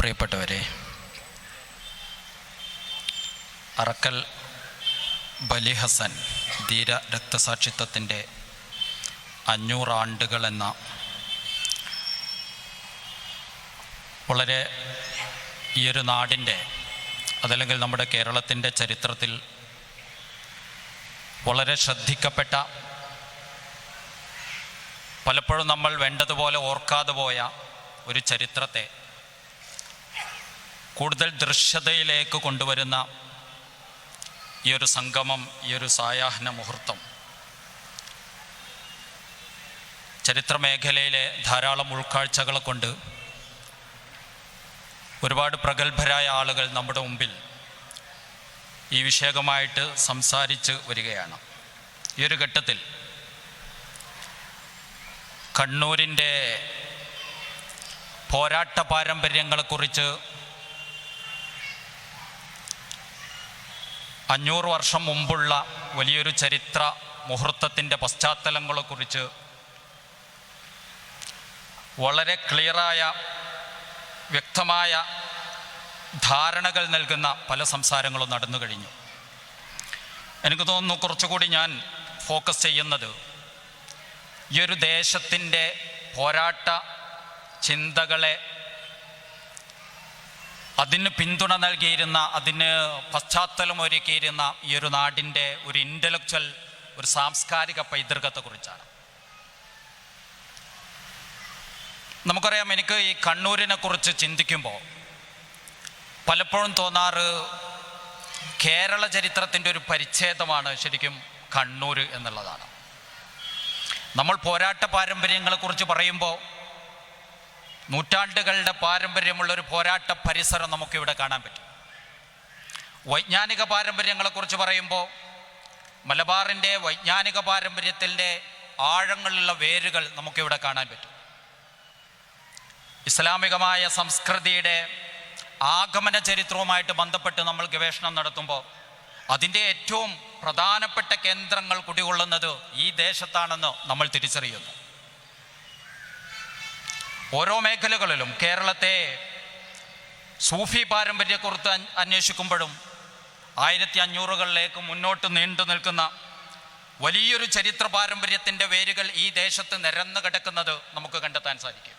പ്രിയപ്പെട്ടവരെ അറക്കൽ ബലി ഹസൻ ധീര രക്തസാക്ഷിത്വത്തിന്റെ അഞ്ഞൂറാണ്ടുകൾ എന്ന വളരെ ഈ ഒരു നാടിന്റെ അതല്ലെങ്കിൽ നമ്മുടെ കേരളത്തിന്റെ ചരിത്രത്തിൽ വളരെ ശ്രദ്ധിക്കപ്പെട്ട പലപ്പോഴും നമ്മൾ വേണ്ടതുപോലെ ഓർക്കാതെ പോയ ഒരു ചരിത്രത്തെ കൂടുതൽ ദൃശ്യതയിലേക്ക് കൊണ്ടുവരുന്ന ഈ ഒരു സംഗമം ഈ ഒരു സായാഹ്ന മുഹൂർത്തം. ചരിത്ര മേഖലയിലെ ധാരാളം ഉൾക്കാഴ്ചകളെ കൊണ്ട് ഒരുപാട് പ്രഗത്ഭരായ ആളുകൾ നമ്മുടെ മുമ്പിൽ ഈ വിഷയകമായിട്ട് സംസാരിച്ച് വരികയാണ്. ഈ ഒരു ഘട്ടത്തിൽ കണ്ണൂരിന്റെ പോരാട്ട പാരമ്പര്യങ്ങളെക്കുറിച്ച് അഞ്ഞൂറ് വർഷം മുമ്പുള്ള വലിയൊരു ചരിത്ര മുഹൂർത്തത്തിന്റെ പശ്ചാത്തലങ്ങളെക്കുറിച്ച് വളരെ ക്ലിയറായ വ്യക്തമായ ധാരണകൾ നൽകുന്ന പല സംസാരങ്ങളും നടന്നു കഴിഞ്ഞു. എനിക്ക് തോന്നുന്നു കുറച്ചുകൂടി ഞാൻ ഫോക്കസ് ചെയ്യുന്നത് ഈ ഒരു ദേശത്തിന്റെ പോരാട്ട ചിന്തകളെ അതിന് പിന്തുണ നൽകിയിരുന്ന അതിന് പശ്ചാത്തലം ഒരുക്കിയിരുന്ന ഈ ഒരു നാടിന്റെ ഒരു ഇന്റലക്ച്വൽ ഒരു സാംസ്കാരിക പൈതൃകത്തെക്കുറിച്ചാണ്. നമുക്കറിയാം എനിക്ക് ഈ കണ്ണൂരിനെ കുറിച്ച് ചിന്തിക്കുമ്പോൾ പലപ്പോഴും തോന്നാറ് കേരള ചരിത്രത്തിന്റെ ഒരു പരിച്ഛേദമാണ് ശരിക്കും കണ്ണൂർ എന്നുള്ളതാണ്. നമ്മൾ പോരാട്ട പാരമ്പര്യങ്ങളെക്കുറിച്ച് പറയുമ്പോൾ നൂറ്റാണ്ടുകളുടെ പാരമ്പര്യമുള്ള ഒരു പോരാട്ട പരിസരം നമുക്കിവിടെ കാണാൻ പറ്റും. വൈജ്ഞാനിക പാരമ്പര്യങ്ങളെക്കുറിച്ച് പറയുമ്പോൾ മലബാറിന്റെ വൈജ്ഞാനിക പാരമ്പര്യത്തിന്റെ ആഴങ്ങളിലുള്ള വേരുകൾ നമുക്കിവിടെ കാണാൻ പറ്റും. ഇസ്ലാമികമായ സംസ്കൃതിയുടെ ആഗമന ചരിത്രവുമായിട്ട് ബന്ധപ്പെട്ട് നമ്മൾ ഗവേഷണം നടത്തുമ്പോൾ അതിന്റെ ഏറ്റവും പ്രധാനപ്പെട്ട കേന്ദ്രങ്ങൾ കുടികൊള്ളുന്നത് ഈ ദേശത്താണെന്ന് നമ്മൾ തിരിച്ചറിയുന്നു. ഓരോ മേഖലകളിലും കേരളത്തെ സൂഫി പാരമ്പര്യക്കുറിച്ച് അന്- അന്വേഷിക്കുമ്പോഴും ആയിരത്തി അഞ്ഞൂറുകളിലേക്ക് മുന്നോട്ട് നീണ്ടു നിൽക്കുന്ന വലിയൊരു ചരിത്ര പാരമ്പര്യത്തിന്റെ വേരുകൾ ഈ ദേശത്ത് നിരന്നു കിടക്കുന്നത് നമുക്ക് കണ്ടെത്താൻ സാധിക്കും.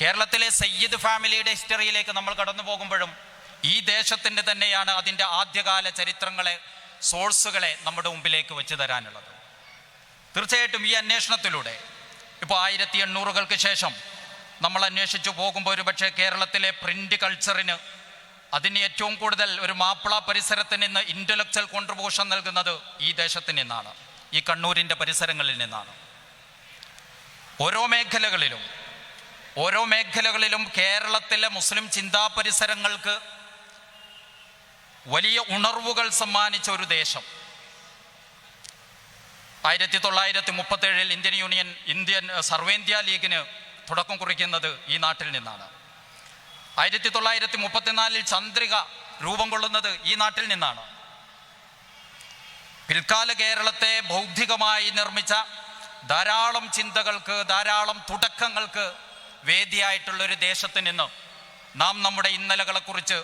കേരളത്തിലെ സയ്യിദ് ഫാമിലിയുടെ ഹിസ്റ്ററിയിലേക്ക് നമ്മൾ കടന്നു പോകുമ്പോഴും ഈ ദേശത്തിന്റെ തന്നെയാണ് അതിന്റെ ആദ്യകാല ചരിത്രങ്ങളെ സോഴ്സുകളെ നമ്മുടെ മുമ്പിലേക്ക് വെച്ച് തരാനുള്ളത്. തീർച്ചയായിട്ടും ഈ അന്വേഷണത്തിലൂടെ ഇപ്പോൾ ആയിരത്തി എണ്ണൂറുകൾക്ക് ശേഷം നമ്മൾ അന്വേഷിച്ചു പോകുമ്പോൾ ഒരു പക്ഷേ കേരളത്തിലെ പ്രിന്റ് കൾച്ചറിന് അതിന് ഏറ്റവും കൂടുതൽ ഒരു മാപ്പിള പരിസരത്തിൽ നിന്ന് ഇന്റലക്ച്വൽ കോൺട്രിബ്യൂഷൻ നൽകുന്നത് ഈ ദേശത്ത് നിന്നാണ്. ഈ കണ്ണൂരിന്റെ പരിസരങ്ങളിൽ നിന്നാണ്. ഓരോ മേഖലകളിലും ഓരോ മേഖലകളിലും കേരളത്തിലെ മുസ്ലിം ചിന്താ പരിസരങ്ങൾക്ക് വലിയ ഉണർവുകൾ സമ്മാനിച്ച ഒരു ദേശം. ആയിരത്തി തൊള്ളായിരത്തി മുപ്പത്തേഴിൽ ഇന്ത്യൻ യൂണിയൻ ഇന്ത്യൻ സർവേന്ത്യ ലീഗിന് തുടക്കം കുറിക്കുന്നത് ഈ നാട്ടിൽ നിന്നാണ്. ആയിരത്തി തൊള്ളായിരത്തി മുപ്പത്തിനാലിൽ ചന്ദ്രിക രൂപം കൊള്ളുന്നത് ഈ നാട്ടിൽ നിന്നാണ്. പിൽക്കാല കേരളത്തെ ബൗദ്ധികമായി നിർമ്മിച്ച ധാരാളം ചിന്തകൾക്ക് ധാരാളം തുടക്കങ്ങൾക്ക് വേദിയായിട്ടുള്ള ഒരു ദേശത്ത് നിന്ന് നാം നമ്മുടെ ഇന്നലകളെക്കുറിച്ച്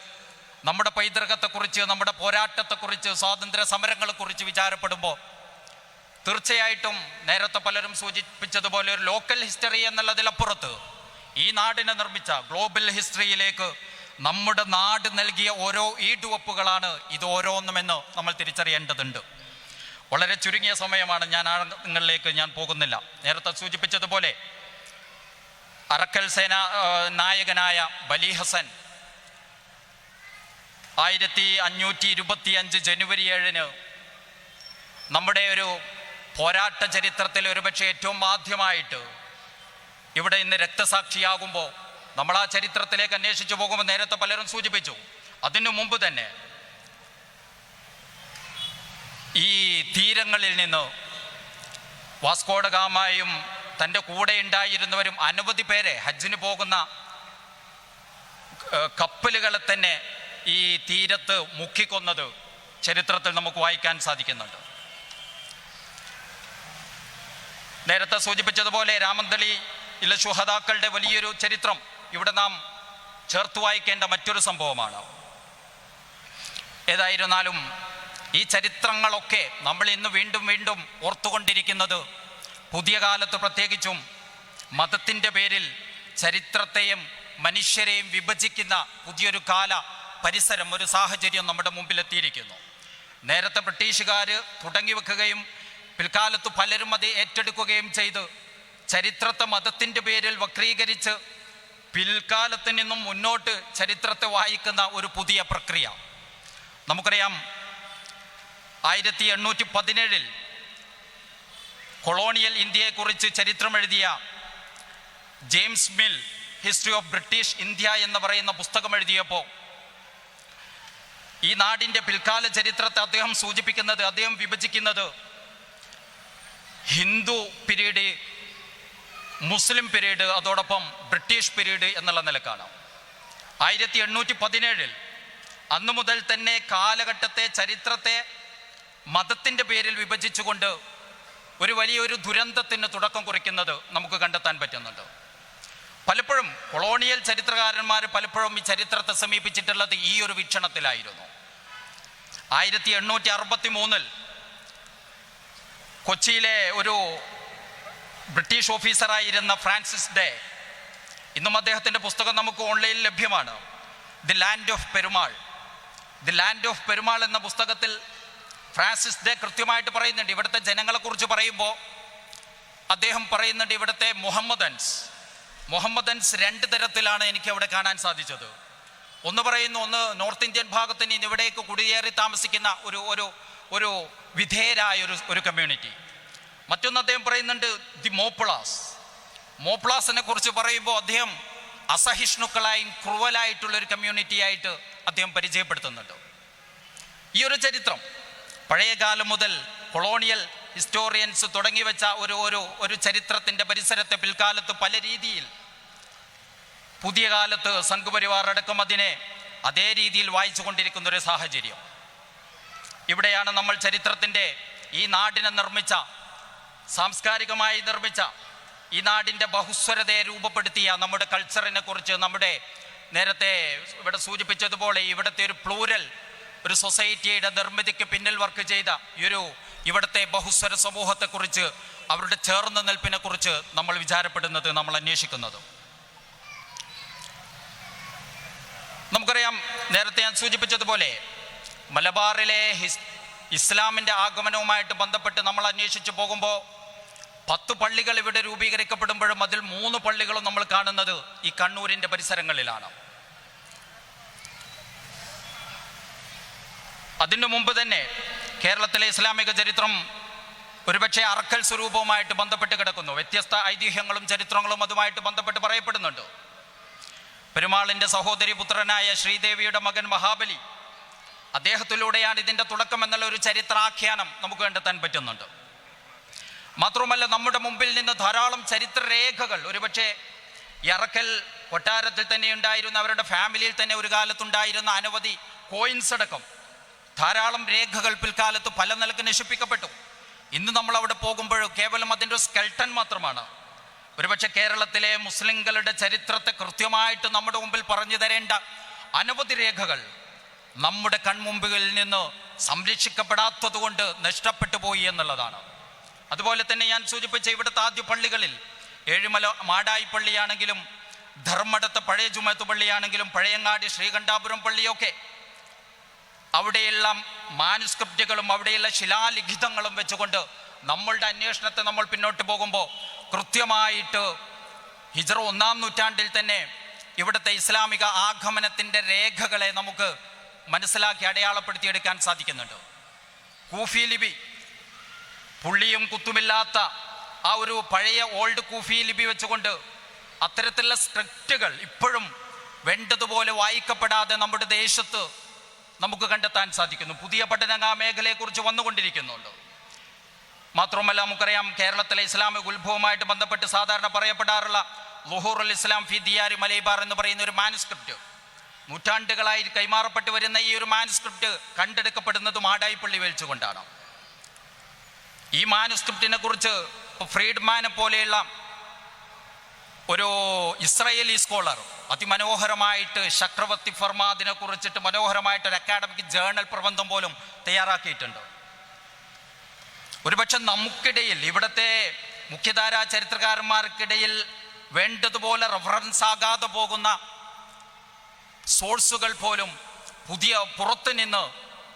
നമ്മുടെ പൈതൃകത്തെക്കുറിച്ച് നമ്മുടെ പോരാട്ടത്തെക്കുറിച്ച് സ്വാതന്ത്ര്യ സമരങ്ങളെക്കുറിച്ച് വിചാരപ്പെടുമ്പോൾ തീർച്ചയായിട്ടും നേരത്തെ പലരും സൂചിപ്പിച്ചതുപോലെ ഒരു ലോക്കൽ ഹിസ്റ്ററി എന്നുള്ളതിലപ്പുറത്ത് ഈ നാടിനെ നിർമ്മിച്ച ഗ്ലോബൽ ഹിസ്റ്ററിയിലേക്ക് നമ്മുടെ നാട് നൽകിയ ഓരോ ഈടുവപ്പുകളാണ് ഇത് ഓരോന്നുമെന്ന് നമ്മൾ തിരിച്ചറിയേണ്ടതുണ്ട്. വളരെ ചുരുങ്ങിയ സമയമാണ് ഞാൻ ആഴങ്ങളിലേക്ക് ഞാൻ പോകുന്നില്ല. നേരത്തെ സൂചിപ്പിച്ചതുപോലെ അറക്കൽ സേന നായകനായ ബലി ഹസൻ ആയിരത്തി അഞ്ഞൂറ്റി ഇരുപത്തി അഞ്ച് ജനുവരി ഏഴിന് നമ്മുടെ ഒരു പോരാട്ട ചരിത്രത്തിൽ ഒരുപക്ഷെ ഏറ്റവും ആദ്യമായിട്ട് ഇവിടെ ഇന്ന് രക്തസാക്ഷിയാകുമ്പോൾ നമ്മൾ ആ ചരിത്രത്തിലേക്ക് അന്വേഷിച്ചു പോകുമ്പോൾ നേരത്തെ പലരും സൂചിപ്പിച്ചു. അതിനു മുമ്പ് തന്നെ ഈ തീരങ്ങളിൽ നിന്ന് വാസ്കോഡ ഗാമയും തന്റെ കൂടെ ഉണ്ടായിരുന്നവരും അനവധി പേരെ ഹജ്ജിന് പോകുന്ന കപ്പലുകളെ തന്നെ ഈ തീരത്ത് മുക്കിക്കൊന്നത് ചരിത്രത്തിൽ നമുക്ക് വായിക്കാൻ സാധിക്കുന്നുണ്ട്. നേരത്തെ സൂചിപ്പിച്ചതുപോലെ രാമന്തളി ഇല്ല ശുഹതാക്കളുടെ വലിയൊരു ചരിത്രം ഇവിടെ നാം ചേർത്ത് വായിക്കേണ്ട മറ്റൊരു സംഭവമാണ്. ഏതായിരുന്നാലും ഈ ചരിത്രങ്ങളൊക്കെ നമ്മൾ ഇന്ന് വീണ്ടും വീണ്ടും ഓർത്തുകൊണ്ടിരിക്കുന്നത് പുതിയ കാലത്ത് പ്രത്യേകിച്ചും മതത്തിന്റെ പേരിൽ ചരിത്രത്തെയും മനുഷ്യരെയും വിഭജിക്കുന്ന പുതിയൊരു കാല പരിസരം ഒരു സാഹചര്യം നമ്മുടെ മുമ്പിലെത്തിയിരിക്കുന്നു. നേരത്തെ ബ്രിട്ടീഷുകാർ തുടങ്ങി വെക്കുകയും പിൽക്കാലത്ത് പലരും അത് ഏറ്റെടുക്കുകയും ചെയ്ത് ചരിത്രത്തെ മതത്തിന്റെ പേരിൽ വക്രീകരിച്ച് പിൽക്കാലത്ത് നിന്നും മുന്നോട്ട് ചരിത്രത്തെ വായിക്കുന്ന ഒരു പുതിയ പ്രക്രിയ. നമുക്കറിയാം ആയിരത്തി എണ്ണൂറ്റി പതിനേഴിൽ കൊളോണിയൽ ഇന്ത്യയെക്കുറിച്ച് ചരിത്രമെഴുതിയ James Mill history of British India എന്ന് പറയുന്ന പുസ്തകം എഴുതിയപ്പോൾ ഈ നാടിന്റെ പിൽക്കാല ചരിത്രത്തെ അദ്ദേഹം സൂചിപ്പിക്കുന്നത് അദ്ദേഹം വിഭജിക്കുന്നത് ഹിന്ദു പിരീഡ് മുസ്ലിം പിരീഡ് അതോടൊപ്പം ബ്രിട്ടീഷ് പിരീഡ് എന്നുള്ള നിലക്കാണ്. ആയിരത്തി എണ്ണൂറ്റി പതിനേഴിൽ അന്നു മുതൽ തന്നെ കാലഘട്ടത്തെ ചരിത്രത്തെ മതത്തിന്റെ പേരിൽ വിഭജിച്ചുകൊണ്ട് ഒരു വലിയൊരു ദുരന്തത്തിന് തുടക്കം കുറിക്കുന്നത് നമുക്ക് കണ്ടെത്താൻ പറ്റുന്നുണ്ട്. പലപ്പോഴും കൊളോണിയൽ ചരിത്രകാരന്മാർ പലപ്പോഴും ഈ ചരിത്രത്തെ സമീപിച്ചിട്ടുള്ളത് ഈ ഒരു വീക്ഷണത്തിലായിരുന്നു. ആയിരത്തി എണ്ണൂറ്റി അറുപത്തി മൂന്നിൽ കൊച്ചിയിലെ ഒരു ബ്രിട്ടീഷ് ഓഫീസറായിരുന്ന ഫ്രാൻസിസ് ഡേ. ഇന്നും അദ്ദേഹത്തിന്റെ പുസ്തകം നമുക്ക് ഓൺലൈനിൽ ലഭ്യമാണ്. The land of Perumal. The land of Perumal എന്ന പുസ്തകത്തിൽ ഫ്രാൻസിസ് ഡേ കൃത്യമായിട്ട് പറയുന്നുണ്ട്. ഇവിടുത്തെ ജനങ്ങളെക്കുറിച്ച് പറയുമ്പോൾ അദ്ദേഹം പറയുന്നുണ്ട് ഇവിടുത്തെ മുഹമ്മദൻസ് മുഹമ്മദൻസ് രണ്ട് തരത്തിലാണ് എനിക്ക് അവിടെ കാണാൻ സാധിച്ചത്. ഒന്ന് പറയുന്നു ഒന്ന് നോർത്ത് ഇന്ത്യൻ ഭാഗത്തിന് ഇവിടേക്ക് കുടിയേറി താമസിക്കുന്ന ഒരു ഒരു ഒരു വിധേയരായ ഒരു ഒരു കമ്മ്യൂണിറ്റി മറ്റൊന്ന് അദ്ദേഹം പറയുന്നുണ്ട് ദി മോപ്ലാസ്. മോപ്ലാസിനെ കുറിച്ച് പറയുമ്പോൾ അദ്ദേഹം അസഹിഷ്ണുക്കളായും ക്രൂവലായിട്ടുള്ള ഒരു കമ്മ്യൂണിറ്റി ആയിട്ട് അദ്ദേഹം പരിചയപ്പെടുത്തുന്നുണ്ട്. ഈ ഒരു ചരിത്രം പഴയ കാലം മുതൽ കൊളോണിയൽ ഹിസ്റ്റോറിയൻസ് തുടങ്ങി വെച്ച ഒരു ഒരു ഒരു ചരിത്രത്തിന്റെ പരിസരത്തെ പിൽക്കാലത്ത് പല രീതിയിൽ പുതിയ കാലത്ത് സംഘപരിവാർ അടക്കം അതിനെ അതേ രീതിയിൽ വായിച്ചു കൊണ്ടിരിക്കുന്ന ഒരു സാഹചര്യം. ഇവിടെയാണ് നമ്മൾ ചരിത്രത്തിന്റെ ഈ നാടിനെ നിർമ്മിച്ച സാംസ്കാരികമായി നിർമ്മിച്ച ഈ നാടിന്റെ ബഹുസ്വരതയെ രൂപപ്പെടുത്തിയ നമ്മുടെ കൾച്ചറിനെ കുറിച്ച് നമ്മുടെ നേരത്തെ ഇവിടെ സൂചിപ്പിച്ചതുപോലെ ഇവിടുത്തെ ഒരു പ്ലൂരൽ ഒരു സൊസൈറ്റിയുടെ നിർമ്മിതിക്ക് പിന്നിൽ വർക്ക് ചെയ്ത ഈ ഒരു ഇവിടുത്തെ ബഹുസ്വര സമൂഹത്തെക്കുറിച്ച് അവരുടെ ചേർന്ന് നിൽപ്പിനെ കുറിച്ച് നമ്മൾ വിചാരപ്പെടുന്നത് നമ്മൾ അന്വേഷിക്കുന്നത്. നമുക്കറിയാം നേരത്തെ ഞാൻ സൂചിപ്പിച്ചതുപോലെ മലബാറിലെ ഹിസ് ഇസ്ലാമിന്റെ ആഗമനവുമായിട്ട് ബന്ധപ്പെട്ട് നമ്മൾ അന്വേഷിച്ച് പോകുമ്പോൾ പത്ത് പള്ളികൾ ഇവിടെ രൂപീകരിക്കപ്പെടുമ്പോഴും അതിൽ മൂന്ന് പള്ളികളും നമ്മൾ കാണുന്നത് ഈ കണ്ണൂരിന്റെ പരിസരങ്ങളിലാണ്. അതിനു മുമ്പ് തന്നെ കേരളത്തിലെ ഇസ്ലാമിക ചരിത്രം ഒരുപക്ഷെ അറക്കൽ സ്വരൂപവുമായിട്ട് ബന്ധപ്പെട്ട് കിടക്കുന്നു. വ്യത്യസ്ത ഐതിഹ്യങ്ങളും ചരിത്രങ്ങളും അതുമായിട്ട് ബന്ധപ്പെട്ട് പറയപ്പെടുന്നുണ്ട്. പെരുമാളിന്റെ സഹോദരി പുത്രനായ ശ്രീദേവിയുടെ മകൻ മഹാബലി അദ്ദേഹത്തിലൂടെയാണ് ഇതിന്റെ തുടക്കം എന്നുള്ള ഒരു ചരിത്രാഖ്യാനം നമുക്ക് കണ്ടെത്താൻ പറ്റുന്നുണ്ട്. മാത്രമല്ല നമ്മുടെ മുമ്പിൽ നിന്ന് ധാരാളം ചരിത്രരേഖകൾ ഒരുപക്ഷെ ഇറക്കൽ കൊട്ടാരത്തിൽ തന്നെ ഉണ്ടായിരുന്ന അവരുടെ ഫാമിലിയിൽ തന്നെ ഒരു കാലത്തുണ്ടായിരുന്ന അനവധി കോയിൻസ് അടക്കം ധാരാളം രേഖകൾ പിൽക്കാലത്ത് പല നിലയ്ക്ക് നശിപ്പിക്കപ്പെട്ടു. ഇന്ന് നമ്മൾ അവിടെ പോകുമ്പോൾ കേവലം അതിന്റെ സ്കെൽട്ടൺ മാത്രമാണ്. ഒരുപക്ഷെ കേരളത്തിലെ മുസ്ലിങ്ങളുടെ ചരിത്രത്തെ കൃത്യമായിട്ട് നമ്മുടെ മുമ്പിൽ പറഞ്ഞു തരേണ്ട അനവധി രേഖകൾ നമ്മുടെ കൺമുമ്പുകളിൽ നിന്ന് സംരക്ഷിക്കപ്പെടാത്തത് കൊണ്ട് നഷ്ടപ്പെട്ടു പോയി എന്നുള്ളതാണ്. അതുപോലെ തന്നെ ഞാൻ സൂചിപ്പിച്ച ഇവിടുത്തെ ആദ്യ പള്ളികളിൽ ഏഴുമല മാടായി പള്ളിയാണെങ്കിലും ധർമ്മടത്തെ പഴയ ജുമത്ത് പള്ളിയാണെങ്കിലും പഴയങ്ങാടി ശ്രീകണ്ഠാപുരം പള്ളിയൊക്കെ അവിടെയുള്ള മാനുസ്ക്രിപ്റ്റുകളും അവിടെയുള്ള ശിലാലിഖിതങ്ങളും വെച്ചുകൊണ്ട് നമ്മളുടെ അന്വേഷണത്തെ നമ്മൾ പിന്നോട്ട് പോകുമ്പോൾ കൃത്യമായിട്ട് ഹിജറ ഒന്നാം നൂറ്റാണ്ടിൽ തന്നെ ഇവിടുത്തെ ഇസ്ലാമിക ആഗമനത്തിന്റെ രേഖകളെ നമുക്ക് മനസ്സിലാക്കി അടയാളപ്പെടുത്തിയെടുക്കാൻ സാധിക്കുന്നുണ്ട്. കൂഫി ലിപി പുള്ളിയും കുത്തുമില്ലാത്ത ആ ഒരു പഴയ ഓൾഡ് കൂഫി ലിപി വെച്ചുകൊണ്ട് അത്തരത്തിലുള്ള സ്ക്രിപ്റ്റുകൾ ഇപ്പോഴും വേണ്ടതുപോലെ വായിക്കപ്പെടാതെ നമ്മുടെ ദേശത്ത് നമുക്ക് കണ്ടെത്താൻ സാധിക്കുന്നു. പുതിയ പഠനം ആ മേഖലയെക്കുറിച്ച് വന്നുകൊണ്ടിരിക്കുന്നുണ്ട്. മാത്രമല്ല നമുക്കറിയാം കേരളത്തിലെ ഇസ്ലാമിക ഉത്ഭവമായിട്ട് ബന്ധപ്പെട്ട് സാധാരണ പറയപ്പെടാറുള്ള ലുഹൂറുൽ ഇസ്ലാം ഫി ദിയാരി മലൈബാർ എന്ന് പറയുന്ന ഒരു മാനുസ്ക്രിപ്റ്റ് നൂറ്റാണ്ടുകളായി കൈമാറപ്പെട്ടു വരുന്ന ഈ ഒരു മാനുസ്ക്രിപ്റ്റ് കണ്ടെടുക്കപ്പെടുന്നത് മാടായിപ്പള്ളി വലിച്ചുകൊണ്ടാണ് ഈ മാനുസ്ക്രിപ്റ്റിനെ കുറിച്ച് ഫ്രീഡ്മാനെ പോലെയുള്ള ഒരു ഇസ്രയേലി സ്കോളർ അതിമനോഹരമായിട്ട് ചക്രവർത്തി ഫർമാദിനെ കുറിച്ചിട്ട് മനോഹരമായിട്ട് ഒരു അക്കാഡമിക് ജേർണൽ പ്രബന്ധം പോലും തയ്യാറാക്കിയിട്ടുണ്ട്. ഒരുപക്ഷെ നമുക്കിടയിൽ ഇവിടുത്തെ മുഖ്യധാരാ ചരിത്രകാരന്മാർക്കിടയിൽ വേണ്ടതുപോലെ റെഫറൻസ് ആകാതെ പോകുന്ന സോഴ്സുകൾ പോലും പുതിയ പുറത്തു നിന്ന്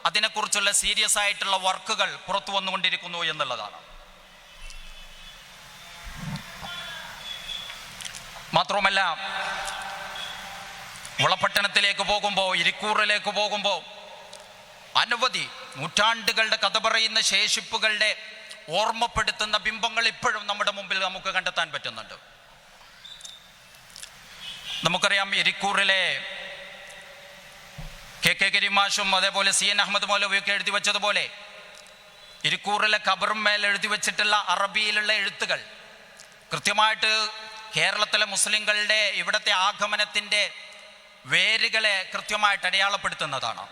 അതിനെക്കുറിച്ചുള്ള സീരിയസ് ആയിട്ടുള്ള വർക്കുകൾ പുറത്തു വന്നുകൊണ്ടിരിക്കുന്നു എന്നുള്ളതാണ്. മാത്രവുമല്ല വളപട്ടണത്തിലേക്ക് പോകുമ്പോൾ ഇരിക്കൂറിലേക്ക് പോകുമ്പോൾ അനവധി നൂറ്റാണ്ടുകളുടെ കഥ പറയുന്ന ശേഷിപ്പുകളുടെ ഓർമ്മപ്പെടുത്തുന്ന ബിംബങ്ങൾ ഇപ്പോഴും നമ്മുടെ മുമ്പിൽ നമുക്ക് കണ്ടെത്താൻ പറ്റുന്നുണ്ട്. നമുക്കറിയാം ഇരിക്കൂറിലെ കെ കെ കരിമാഷും അതേപോലെ സി എൻ അഹമ്മദ് മൗലവിയൊക്കെ എഴുതി വെച്ചതുപോലെ ഇരിക്കൂറിലെ ഖബറും മേൽ എഴുതി വെച്ചിട്ടുള്ള അറബിയിലുള്ള എഴുത്തുകൾ കൃത്യമായിട്ട് കേരളത്തിലെ മുസ്ലിങ്ങളുടെ ഇവിടുത്തെ ആഗമനത്തിന്റെ വേരുകളെ കൃത്യമായിട്ട് അടയാളപ്പെടുത്തുന്നതാണ്.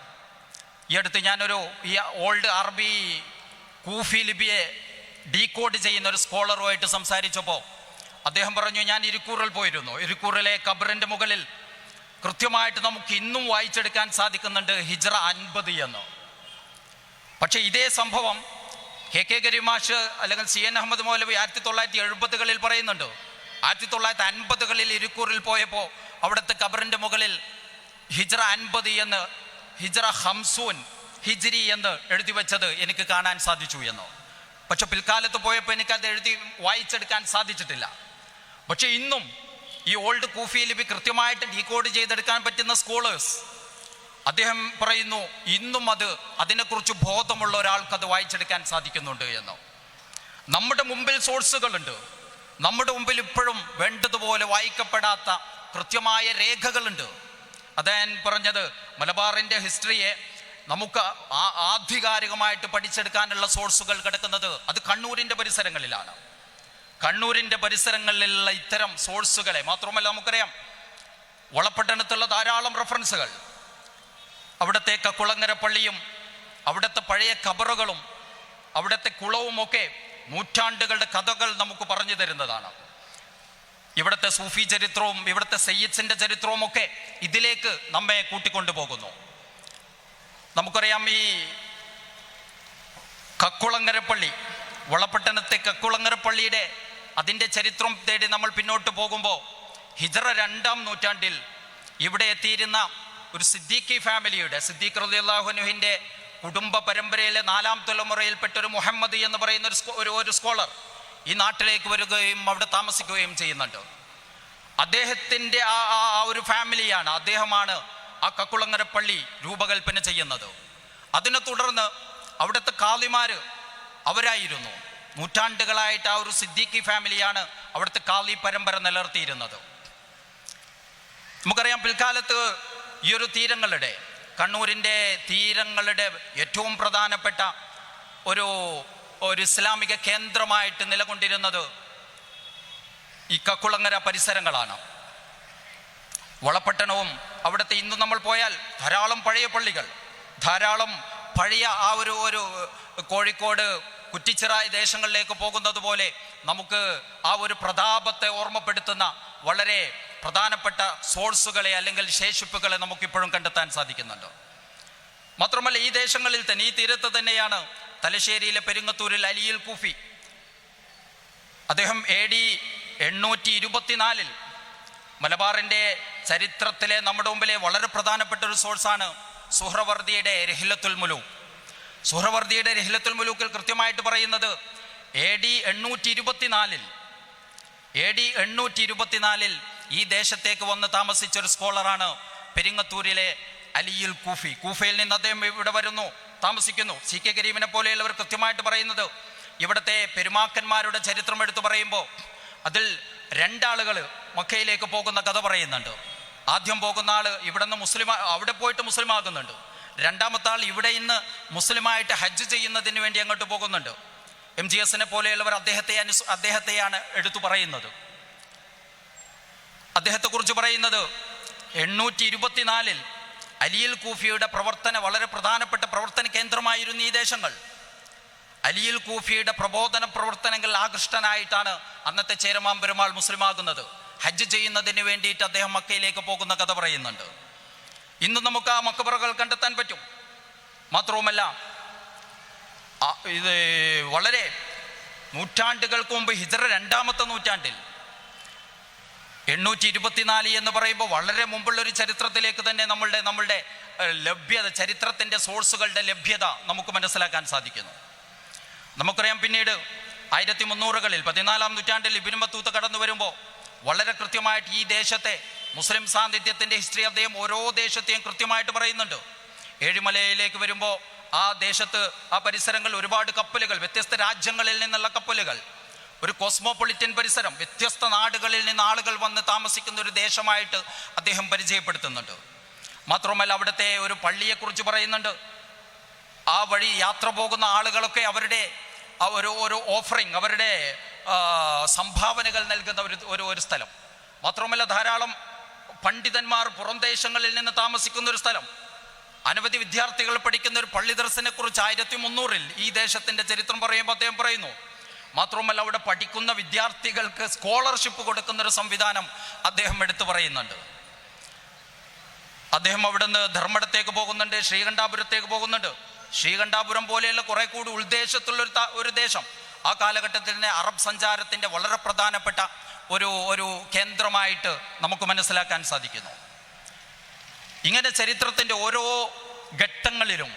ഈ അടുത്ത് ഞാനൊരു ഈ ഓൾഡ് അറബി കൂഫി ലിപിയെ ഡീകോഡ് ചെയ്യുന്ന ഒരു സ്കോളറുമായിട്ട് സംസാരിച്ചപ്പോൾ അദ്ദേഹം പറഞ്ഞു ഞാൻ ഇരിക്കൂറിൽ പോയിരുന്നു. ഇരിക്കൂറിലെ ഖബറിന്റെ മുകളിൽ കൃത്യമായിട്ട് നമുക്ക് ഇന്നും വായിച്ചെടുക്കാൻ സാധിക്കുന്നുണ്ട് ഹിജ്റ അൻപത് എന്ന്. പക്ഷേ ഇതേ സംഭവം കെ കെ ഗരിമാഷ് അല്ലെങ്കിൽ സി എൻ അഹമ്മദ് മൗലവി ആയിരത്തി തൊള്ളായിരത്തി എഴുപതുകളിൽ പറയുന്നുണ്ട്. ആയിരത്തി തൊള്ളായിരത്തി അൻപതുകളിൽ ഇരിക്കൂറിൽ പോയപ്പോൾ അവിടുത്തെ കബറിന്റെ മുകളിൽ ഹിജ്റ അൻപത് എന്ന് ഹിജ്റ ഹംസൂൻ ഹിജ്രി എന്ന് എഴുതി വെച്ചത് എനിക്ക് കാണാൻ സാധിച്ചു എന്ന്. പക്ഷെ പിൽക്കാലത്ത് പോയപ്പോൾ എനിക്കത് എഴുതി വായിച്ചെടുക്കാൻ സാധിച്ചിട്ടില്ല. പക്ഷെ ഇന്നും ഈ ഓൾഡ് കൂഫി ലിപി കൃത്യമായിട്ട് ഡീകോഡ് ചെയ്തെടുക്കാൻ പറ്റുന്ന സ്കോളേഴ്സ്. അദ്ദേഹം പറയുന്നു ഇന്നും അത് അതിനെക്കുറിച്ച് ബോധമുള്ള ഒരാൾക്ക് അത് വായിച്ചെടുക്കാൻ സാധിക്കുന്നുണ്ട് എന്ന്. നമ്മുടെ മുമ്പിൽ സോഴ്സുകളുണ്ട്. നമ്മുടെ മുമ്പിൽ ഇപ്പോഴും വേണ്ടതുപോലെ വായിക്കപ്പെടാത്ത കൃത്യമായ രേഖകളുണ്ട്. അദ്ദേഹം പറഞ്ഞത് മലബാറിന്റെ ഹിസ്റ്ററിയെ നമുക്ക് ആധികാരികമായിട്ട് പഠിച്ചെടുക്കാനുള്ള സോഴ്സുകൾ കിടക്കുന്നത് അത് കണ്ണൂരിന്റെ പരിസരങ്ങളിലാണ്. കണ്ണൂരിന്റെ പരിസരങ്ങളിലുള്ള ഇത്തരം സോഴ്സുകളെ മാത്രമല്ല നമുക്കറിയാം. വളപട്ടണത്തുള്ള ധാരാളം റെഫറൻസുകൾ അവിടുത്തെ കക്കുളങ്ങര പള്ളിയും അവിടുത്തെ പഴയ കബറുകളും അവിടുത്തെ കുളവുമൊക്കെ നൂറ്റാണ്ടുകളുടെ കഥകൾ നമുക്ക് പറഞ്ഞു തരുന്നതാണ്. ഇവിടുത്തെ സൂഫി ചരിത്രവും ഇവിടുത്തെ സയ്യിദ്സിന്റെ ചരിത്രവും ഒക്കെ ഇതിലേക്ക് നമ്മെ കൂട്ടിക്കൊണ്ടുപോകുന്നു നമുക്കറിയാം ഈ കക്കുളങ്ങര പള്ളി വളപട്ടണത്തെ കക്കുളങ്ങര പള്ളിയുടെ അതിന്റെ ചരിത്രം തേടി നമ്മൾ പിന്നോട്ട് പോകുമ്പോൾ ഹിജറ രണ്ടാം നൂറ്റാണ്ടിൽ ഇവിടെ എത്തിയിരുന്ന ഒരു സിദ്ദീഖി ഫാമിലിയുടെ സിദ്ദീഖ് റലിയാഹുനുഹിന്റെ കുടുംബ പരമ്പരയിലെ നാലാം തലമുറയിൽപ്പെട്ട ഒരു മുഹമ്മദ് എന്ന് പറയുന്ന ഒരു ഒരു സ്കോളർ ഈ നാട്ടിലേക്ക് വരികയും അവിടെ താമസിക്കുകയും ചെയ്യുന്നുണ്ട്. അദ്ദേഹത്തിന്റെ ആ ആ- ഒരു ഫാമിലിയാണ് അദ്ദേഹമാണ് ആ കക്കുളങ്ങര പള്ളി രൂപകൽപ്പന ചെയ്യുന്നത്. അതിനെ തുടർന്ന് അവിടുത്തെ കാളിമാര് അവരായിരുന്നു. നൂറ്റാണ്ടുകളായിട്ട് ആ ഒരു സിദ്ദീഖി ഫാമിലിയാണ് അവിടുത്തെ കാളി പരമ്പര നിലർത്തിയിരുന്നത് നമുക്കറിയാം പിൽക്കാലത്ത് ഈ ഒരു തീരങ്ങളുടെ കണ്ണൂരിന്റെ തീരങ്ങളുടെ ഏറ്റവും പ്രധാനപ്പെട്ട ഒരു ഒരു ഇസ്ലാമിക കേന്ദ്രമായിട്ട് നിലകൊണ്ടിരുന്നത് ഈ കക്കുളങ്ങര പരിസരങ്ങളാണ്. വളപട്ടണവും അവിടുത്തെ ഇന്ന് നമ്മൾ പോയാൽ ധാരാളം പഴയ പള്ളികൾ ധാരാളം പഴയ ആ ഒരു ഒരു കോഴിക്കോട് കുറ്റിച്ചിറായ ദേശങ്ങളിലേക്ക് പോകുന്നത് പോലെ നമുക്ക് ആ ഒരു പ്രതാപത്തെ ഓർമ്മപ്പെടുത്തുന്ന വളരെ പ്രധാനപ്പെട്ട സോഴ്സുകളെ അല്ലെങ്കിൽ ശേഷിപ്പുകളെ നമുക്കിപ്പോഴും കണ്ടെത്താൻ സാധിക്കുന്നുണ്ട്. മാത്രമല്ല ഈ ദേശങ്ങളിൽ തന്നെ ഈ തീരത്ത് തന്നെയാണ് തലശ്ശേരിയിലെ പെരുങ്ങത്തൂരിൽ അലിയിൽ കൂഫി. അദ്ദേഹം എ ഡി എണ്ണൂറ്റി ഇരുപത്തിനാലിൽ മലബാറിന്റെ ചരിത്രത്തിലെ നമ്മുടെ മുമ്പിലെ വളരെ പ്രധാനപ്പെട്ട ഒരു സോഴ്സാണ് സുഹ്രവർദിയുടെ രഹിലത്തുൽ മുലൂക്ക് സുഹ്രവർദിയുടെ രഹിലത്തുൽ മുലൂക്കിൽ കൃത്യമായിട്ട് പറയുന്നത് എ ഡി എണ്ണൂറ്റി ഇരുപത്തിനാലിൽ എ ഡി എണ്ണൂറ്റി ഇരുപത്തിനാലിൽ ഈ ദേശത്തേക്ക് വന്ന് താമസിച്ച ഒരു സ്കോളറാണ് പെരിങ്ങത്തൂരിലെ അലിയുൽ കൂഫി. കൂഫയിൽ നിന്ന് അദ്ദേഹം ഇവിടെ വരുന്നു താമസിക്കുന്നു. സി കെ കരീമിനെ പോലെയുള്ളവർ കൃത്യമായിട്ട് പറയുന്നത് ഇവിടുത്തെ പെരുമാക്കന്മാരുടെ ചരിത്രം എടുത്തു പറയുമ്പോൾ അതിൽ രണ്ടാളുകൾ മക്കയിലേക്ക് പോകുന്ന കഥ പറയുന്നുണ്ട്. ആദ്യം പോകുന്ന ആൾ ഇവിടെ നിന്ന് മുസ്ലിം അവിടെ പോയിട്ട് മുസ്ലിം ആകുന്നുണ്ട് രണ്ടാമത്തെ ആൾ ഇവിടെ ഇന്ന് മുസ്ലിമായിട്ട് ഹജ്ജ് ചെയ്യുന്നതിന് വേണ്ടി അങ്ങോട്ട് പോകുന്നുണ്ട്. എം ജി എസിനെ പോലെയുള്ളവർ അദ്ദേഹത്തെ അനുസ് അദ്ദേഹത്തെയാണ് എടുത്തു പറയുന്നത്. അദ്ദേഹത്തെ കുറിച്ച് പറയുന്നത് എണ്ണൂറ്റി ഇരുപത്തിനാലിൽ അലിയിൽ കൂഫിയുടെ പ്രവർത്തന വളരെ പ്രധാനപ്പെട്ട പ്രവർത്തന കേന്ദ്രമായിരുന്നു ഈ ദേശങ്ങൾ. അലിയിൽ കൂഫിയുടെ പ്രബോധന പ്രവർത്തനങ്ങളിൽ ആകൃഷ്ടനായിട്ടാണ് അന്നത്തെ ചേരമാൻ പെരുമാൾ മുസ്ലിമാകുന്നത്. ഹജ്ജ് ചെയ്യുന്നതിന് വേണ്ടിയിട്ട് അദ്ദേഹം മക്കയിലേക്ക് പോകുന്ന കഥ പറയുന്നുണ്ട്. ഇന്ന് നമുക്ക് ആ മക്കബറകൾ കണ്ടെത്താൻ പറ്റും. മാത്രവുമല്ല ഇത് വളരെ നൂറ്റാണ്ടുകൾക്ക് മുമ്പ് ഹിജറ രണ്ടാമത്തെ നൂറ്റാണ്ടിൽ എണ്ണൂറ്റി ഇരുപത്തിനാല് എന്ന് പറയുമ്പോൾ വളരെ മുമ്പുള്ള ഒരു ചരിത്രത്തിലേക്ക് തന്നെ നമ്മളുടെ നമ്മളുടെ ലഭ്യത ചരിത്രത്തിന്റെ സോഴ്സുകളുടെ ലഭ്യത നമുക്ക് മനസ്സിലാക്കാൻ സാധിക്കുന്നു. നമുക്കറിയാം പിന്നീട് ആയിരത്തി മുന്നൂറുകളിൽ പതിനാലാം നൂറ്റാണ്ടിൽ ഇബിൻ ബത്തൂത്ത് കടന്നു വരുമ്പോൾ വളരെ കൃത്യമായിട്ട് ഈ ദേശത്തെ മുസ്ലിം സാന്നിധ്യത്തിന്റെ ഹിസ്റ്ററി അദ്ദേഹം ഓരോ ദേശത്തെയും കൃത്യമായിട്ട് പറയുന്നുണ്ട്. ഏഴിമലയിലേക്ക് വരുമ്പോൾ ആ ദേശത്ത് ആ പരിസരങ്ങൾ ഒരുപാട് കപ്പലുകൾ വ്യത്യസ്ത രാജ്യങ്ങളിൽ നിന്നുള്ള കപ്പലുകൾ. ഒരു കോസ്മോപൊളിറ്റൻ പരിസരം വ്യത്യസ്ത നാടുകളിൽ നിന്ന് ആളുകൾ വന്ന് താമസിക്കുന്ന ഒരു ദേശമായിട്ട് അദ്ദേഹം പരിചയപ്പെടുത്തുന്നുണ്ട്. മാത്രമല്ല അവിടുത്തെ ഒരു പള്ളിയെക്കുറിച്ച് പറയുന്നുണ്ട്. ആ വഴി യാത്ര പോകുന്ന ആളുകളൊക്കെ അവരുടെ ഒരു ഒരു ഓഫറിങ് അവരുടെ സംഭാവനകൾ നൽകുന്ന ഒരു ഒരു സ്ഥലം. മാത്രമല്ല ധാരാളം പണ്ഡിതന്മാർ പുറം ദേശങ്ങളിൽ നിന്ന് താമസിക്കുന്ന ഒരു സ്ഥലം. അനവധി വിദ്യാർത്ഥികൾ പഠിക്കുന്ന ഒരു പള്ളി ദർശനെ കുറിച്ച് ആയിരത്തി മുന്നൂറിൽ ഈ ദേശത്തിന്റെ ചരിത്രം പറയുമ്പോൾ അദ്ദേഹം പറയുന്നു മാത്രമല്ല അവിടെ പഠിക്കുന്ന വിദ്യാർത്ഥികൾക്ക് സ്കോളർഷിപ്പ് കൊടുക്കുന്ന ഒരു സംവിധാനം അദ്ദേഹം എടുത്തു പറയുന്നുണ്ട്. അദ്ദേഹം അവിടുന്ന് ധർമ്മടത്തേക്ക് പോകുന്നുണ്ട് ശ്രീകണ്ഠാപുരത്തേക്ക് പോകുന്നുണ്ട്. ശ്രീകണ്ഠാപുരം പോലെയുള്ള കുറെ കൂടി ഉൾദേശത്തുള്ള ഒരു ഒരു ദേശം. ആ കാലഘട്ടത്തിൽ തന്നെ അറബ് സഞ്ചാരത്തിന്റെ വളരെ പ്രധാനപ്പെട്ട ഒരു ഒരു കേന്ദ്രമായിട്ട് നമുക്ക് മനസ്സിലാക്കാൻ സാധിക്കുന്നു. ഇങ്ങനെ ചരിത്രത്തിന്റെ ഓരോ ഘട്ടങ്ങളിലും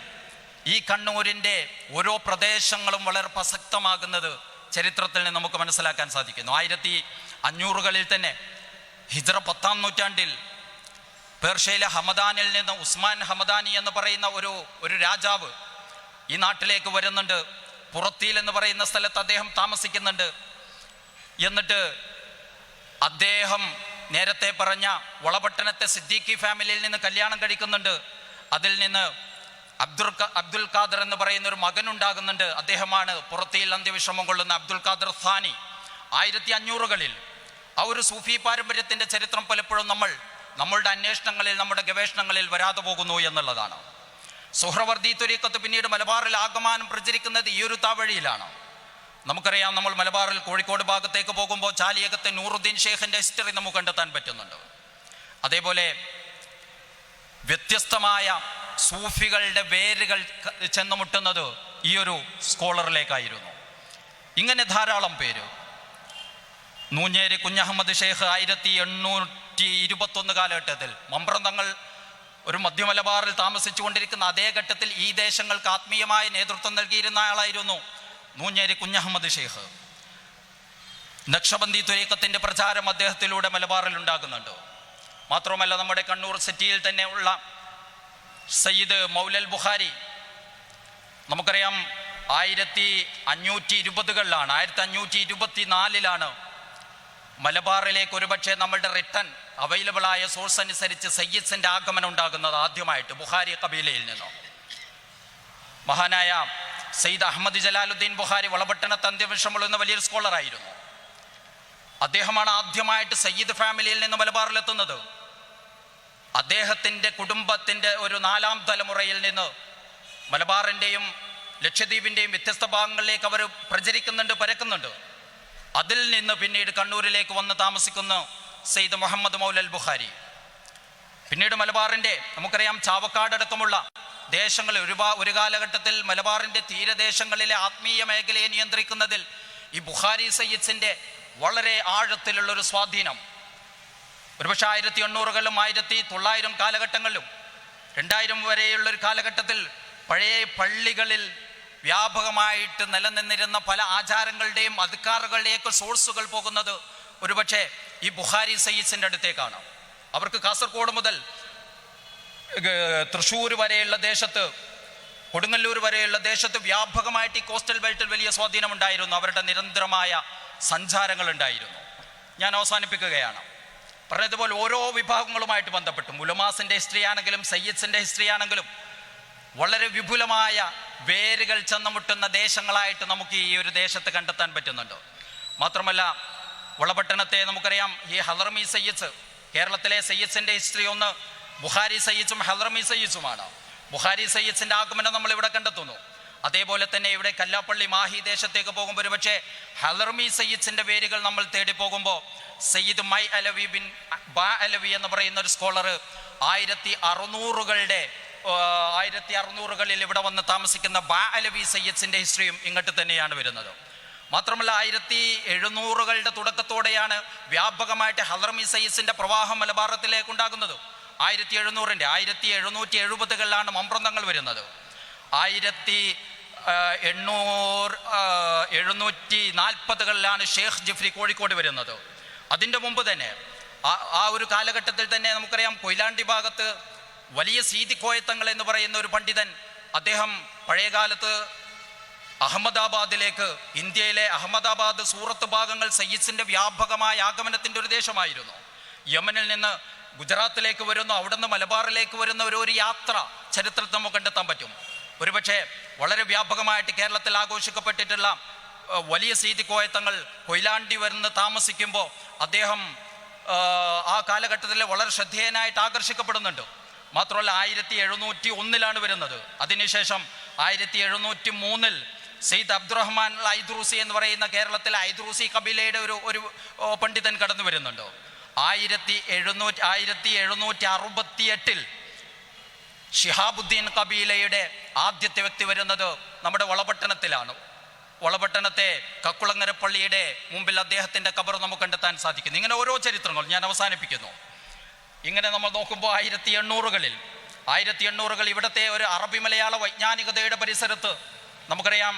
ഈ കണ്ണൂരിന്റെ ഓരോ പ്രദേശങ്ങളും വളരെ പ്രസക്തമാകുന്നത് ചരിത്രത്തിൽ നിന്ന് നമുക്ക് മനസ്സിലാക്കാൻ സാധിക്കുന്നു. ആയിരത്തി അഞ്ഞൂറുകളിൽ തന്നെ ഹിജറ പത്താം നൂറ്റാണ്ടിൽ പേർഷ്യയിലെ ഹമദാനിൽ നിന്ന് ഉസ്മാൻ ഹമദാനി എന്ന് പറയുന്ന ഒരു ഒരു രാജാവ് ഈ നാട്ടിലേക്ക് വരുന്നുണ്ട്. പുറത്തിയിൽ എന്ന് പറയുന്ന സ്ഥലത്ത് അദ്ദേഹം താമസിക്കുന്നുണ്ട്. എന്നിട്ട് അദ്ദേഹം നേരത്തെ പറഞ്ഞ വളപട്ടണത്തെ സിദ്ദീഖി ഫാമിലിയിൽ നിന്ന് കല്യാണം കഴിക്കുന്നുണ്ട്. അതിൽ നിന്ന് അബ്ദുൽ അബ്ദുൽ ഖാദർ എന്ന് പറയുന്ന ഒരു മകൻ ഉണ്ടാകുന്നുണ്ട് അദ്ദേഹമാണ് പുറത്തിയിൽ അന്ത്യവിഷമം കൊള്ളുന്ന അബ്ദുൽ ഖാദർ സാനി ആയിരത്തി അഞ്ഞൂറുകളിൽ ആ ഒരു സൂഫി പാരമ്പര്യത്തിന്റെ ചരിത്രം പലപ്പോഴും നമ്മൾ നമ്മളുടെ അന്വേഷണങ്ങളിൽ നമ്മുടെ ഗവേഷണങ്ങളിൽ വരാതെ പോകുന്നു എന്നുള്ളതാണ്. സുഹ്രവർദ്ധി തുരീക്കത്ത് പിന്നീട് മലബാറിൽ ആഗമാനം പ്രചരിക്കുന്നത് ഈ ഒരു താവഴിയിലാണ് നമുക്കറിയാം നമ്മൾ മലബാറിൽ കോഴിക്കോട് ഭാഗത്തേക്ക് പോകുമ്പോൾ ചാലിയകത്തെ നൂറുദ്ദീൻ ഷേഖിന്റെ ഹിസ്റ്ററി നമുക്ക് കണ്ടെത്താൻ പറ്റുന്നുണ്ട്. അതേപോലെ വ്യത്യസ്തമായ സൂഫികളുടെ വേരുകൾ ചെന്ന് മുട്ടുന്നത് ഈ ഒരു സ്കോളറിലേക്കായിരുന്നു. ഇങ്ങനെ ധാരാളം പേര്. നൂഞ്ഞേരി കുഞ്ഞഹമ്മദ് ഷേഖ് ആയിരത്തി എണ്ണൂറ്റി ഇരുപത്തൊന്ന് കാലഘട്ടത്തിൽ മമ്പ്രന്തങ്ങൾ ഒരു മധ്യമലബാറിൽ താമസിച്ചുകൊണ്ടിരിക്കുന്ന അതേ ഘട്ടത്തിൽ ഈ ദേശങ്ങൾക്ക് ആത്മീയമായ നേതൃത്വം നൽകിയിരുന്ന ആളായിരുന്നു. നൂഞ്ഞേരി കുഞ്ഞഹമ്മദ് ഷെയ്ഖ്. നക്ഷബന്ദി തുരീക്കത്തിന്റെ പ്രചാരം അദ്ദേഹത്തിലൂടെ മലബാറിൽ ഉണ്ടാകുന്നുണ്ട്. മാത്രമല്ല നമ്മുടെ കണ്ണൂർ സിറ്റിയിൽ തന്നെ ഉള്ള സയ്യിദ് മൗലൽ ബുഖാരി നമുക്കറിയാം ആയിരത്തി അഞ്ഞൂറ്റി ഇരുപതുകളിലാണ് ആയിരത്തി അഞ്ഞൂറ്റി ഇരുപത്തി നാലിലാണ് മലബാറിലേക്ക് ഒരുപക്ഷെ നമ്മളുടെ റിട്ടേൺ അവൈലബിൾ ആയ സോഴ്സ് അനുസരിച്ച് സയ്യിദ്സിന്റെ ആഗമനം ഉണ്ടാകുന്നത് ആദ്യമായിട്ട് ബുഹാരി കബീലയിൽ നിന്നും. മഹാനായ സയ്യിദ് അഹമ്മദ് ജലാലുദ്ദീൻ ബുഖാരി വളപട്ടണത്ത് അന്ത്യവിഷമുള്ള എന്ന വലിയൊരു സ്കോളറായിരുന്നു അദ്ദേഹമാണ് ആദ്യമായിട്ട് സയ്യിദ് ഫാമിലിയിൽ നിന്ന് മലബാറിലെത്തുന്നത്. അദ്ദേഹത്തിന്റെ കുടുംബത്തിന്റെ ഒരു നാലാം തലമുറയിൽ നിന്ന് മലബാറിന്റെയും ലക്ഷദ്വീപിന്റെയും വ്യത്യസ്ത ഭാഗങ്ങളിലേക്ക് അവർ പ്രചരിക്കുന്നുണ്ട് പരക്കുന്നുണ്ട്. അതിൽ നിന്ന് പിന്നീട് കണ്ണൂരിലേക്ക് വന്ന് താമസിക്കുന്ന സെയ്ദ് മുഹമ്മദ് മൗലൽ ബുഖാരി. പിന്നീട് മലബാറിന്റെ നമുക്കറിയാം ചാവക്കാട് അടക്കമുള്ള ഒരുപാ ഒരു കാലഘട്ടത്തിൽ മലബാറിന്റെ തീരദേശങ്ങളിലെ ആത്മീയ മേഖലയെ നിയന്ത്രിക്കുന്നതിൽ ഈ ബുഖാരി സയ്യിദ്സിന്റെ വളരെ ആഴത്തിലുള്ള ഒരു സ്വാധീനം. ഒരുപക്ഷെ ആയിരത്തി എണ്ണൂറുകളിലും ആയിരത്തി തൊള്ളായിരം കാലഘട്ടങ്ങളിലും രണ്ടായിരം വരെയുള്ള ഒരു കാലഘട്ടത്തിൽ പഴയ പള്ളികളിൽ വ്യാപകമായിട്ട് നിലനിന്നിരുന്ന പല ആചാരങ്ങളുടെയും അധികാറുകളുടെയൊക്കെ സോഴ്സുകൾ പോകുന്നത് ഒരുപക്ഷെ ഈ ബുഹാരി സയ്യിദ്സിന്റെ അടുത്തേക്കാണ്. അവർക്ക് കാസർഗോഡ് മുതൽ തൃശ്ശൂർ വരെയുള്ള ദേശത്ത് കൊടുങ്ങല്ലൂർ വരെയുള്ള ദേശത്ത് വ്യാപകമായിട്ട് ഈ കോസ്റ്റൽ ബെൽറ്റിൽ വലിയ സ്വാധീനമുണ്ടായിരുന്നു. അവരുടെ നിരന്തരമായ സഞ്ചാരങ്ങൾ ഉണ്ടായിരുന്നു ഞാൻ അവസാനിപ്പിക്കുകയാണ്. പറഞ്ഞതുപോലെ ഓരോ വിഭാഗങ്ങളുമായിട്ട് ബന്ധപ്പെട്ടു. മുലമാസിന്റെ ഹിസ്റ്ററി ആണെങ്കിലും സയ്യിദ്സിന്റെ ഹിസ്റ്ററി ആണെങ്കിലും വളരെ വിപുലമായ വേരുകൾ ചെന്നമുട്ടുന്ന ദേശങ്ങളായിട്ട് നമുക്ക് ഈ ഒരു ദേശത്ത് കണ്ടെത്താൻ പറ്റുന്നുണ്ട്. മാത്രമല്ല വളപട്ടണത്തെ നമുക്കറിയാം ഈ ഹലർമി സയ്യിദ്സ് കേരളത്തിലെ സയ്യിദ്സിന്റെ ഹിസ്റ്ററി ഒന്ന് ബുഹാരി സയ്യിദ്സും ഹലർമി സയ്യിദ്സുമാണ് ബുഹാരി സയ്യിച്ചിന്റെ ആഗമനം നമ്മൾ ഇവിടെ കണ്ടെത്തുന്നു. അതേപോലെ തന്നെ ഇവിടെ കല്ലാപ്പള്ളി മാഹി ദേശത്തേക്ക് പോകുമ്പോൾ ഒരുപക്ഷെ ഹലർമി സയ്യിദ്സിന്റെ പേരുകൾ നമ്മൾ തേടി പോകുമ്പോൾ സയ്യിദ് മൈ അലവി ബിൻ ബാ അലവി എന്ന് പറയുന്ന ഒരു സ്കോളർ ആയിരത്തി അറുന്നൂറുകളുടെ ആയിരത്തി അറുന്നൂറുകളിൽ ഇവിടെ വന്ന് താമസിക്കുന്ന ബാ അലവി സയ്യദ്സിന്റെ ഹിസ്റ്ററിയും ഇങ്ങോട്ട് തന്നെയാണ് വരുന്നത്. മാത്രമല്ല ആയിരത്തി എഴുന്നൂറുകളുടെ തുടക്കത്തോടെയാണ് വ്യാപകമായിട്ട് ഹലർമി സയ്യസിന്റെ പ്രവാഹം മലബാറത്തിലേക്ക് ഉണ്ടാകുന്നത്. ആയിരത്തി എഴുന്നൂറിന്റെ ആയിരത്തി എഴുന്നൂറ്റി എഴുപതുകളിലാണ് മമ്പ്രന്തങ്ങൾ വരുന്നത്. ആയിരത്തി എണ്ണൂറ് എഴുന്നൂറ്റി നാൽപ്പതുകളിലാണ് ഷേഖ് ജിഫ്രി കോഴിക്കോട് വരുന്നത്. അതിന്റെ മുമ്പ് തന്നെ ആ- ആ ഒരു കാലഘട്ടത്തിൽ തന്നെ നമുക്കറിയാം കൊയിലാണ്ടി ഭാഗത്ത് വലിയ സീതിക്കോയത്തങ്ങൾ എന്ന് പറയുന്ന ഒരു പണ്ഡിതൻ അദ്ദേഹം പഴയകാലത്ത് അഹമ്മദാബാദിലേക്ക് ഇന്ത്യയിലെ അഹമ്മദാബാദ് സൂറത്ത് ഭാഗങ്ങൾ സയ്യിസിന്റെ വ്യാപകമായ ആഗമനത്തിന്റെ ഒരു ദേശമായിരുന്നു. യമനിൽ നിന്ന് ഗുജറാത്തിലേക്ക് വരുന്നു അവിടുന്ന് മലബാറിലേക്ക് വരുന്ന ഒരു ഒരു യാത്ര ചരിത്രത്തിൽ നമുക്ക് കണ്ടെത്താൻ പറ്റും. ഒരുപക്ഷെ വളരെ വ്യാപകമായിട്ട് കേരളത്തിൽ ആഘോഷിക്കപ്പെട്ടിട്ടുള്ള വലിയ സീതിക്കോയത്തങ്ങൾ കൊയിലാണ്ടി വരുന്ന് താമസിക്കുമ്പോൾ അദ്ദേഹം ആ കാലഘട്ടത്തിൽ വളരെ ശ്രദ്ധേയനായിട്ട് ആകർഷിക്കപ്പെടുന്നുണ്ട്. മാത്രമല്ല ആയിരത്തി എഴുന്നൂറ്റി ഒന്നിലാണ് വരുന്നത്. അതിനുശേഷം ആയിരത്തി എഴുന്നൂറ്റി മൂന്നിൽ സെയ്ദ് അബ്ദുറഹ്മാൻ ഐദ്രൂസി എന്ന് പറയുന്ന കേരളത്തിലെ ഐദ്രൂസി കബീലയുടെ ഒരു ഒരു പണ്ഡിതൻ കടന്നു വരുന്നുണ്ട്. ആയിരത്തി എഴുന്നൂറ്റി ആയിരത്തി എഴുന്നൂറ്റി അറുപത്തി എട്ടിൽ ഷിഹാബുദ്ദീൻ കബീലയുടെ ആദ്യത്തെ വ്യക്തി വരുന്നത് നമ്മുടെ വളപട്ടണത്തിലാണ്. വളപട്ടണത്തെ കക്കുളങ്ങരപ്പള്ളിയുടെ മുമ്പിൽ അദ്ദേഹത്തിന്റെ കബർ നമുക്ക് കണ്ടെത്താൻ സാധിക്കുന്നു. ഇങ്ങനെ ഓരോ ചരിത്രങ്ങൾ ഞാൻ അവസാനിപ്പിക്കുന്നു. ഇങ്ങനെ നമ്മൾ നോക്കുമ്പോൾ ആയിരത്തി എണ്ണൂറുകളിൽ ആയിരത്തി എണ്ണൂറുകൾ ഇവിടുത്തെ ഒരു അറബി മലയാള വൈജ്ഞാനികതയുടെ പരിസരത്ത് നമുക്കറിയാം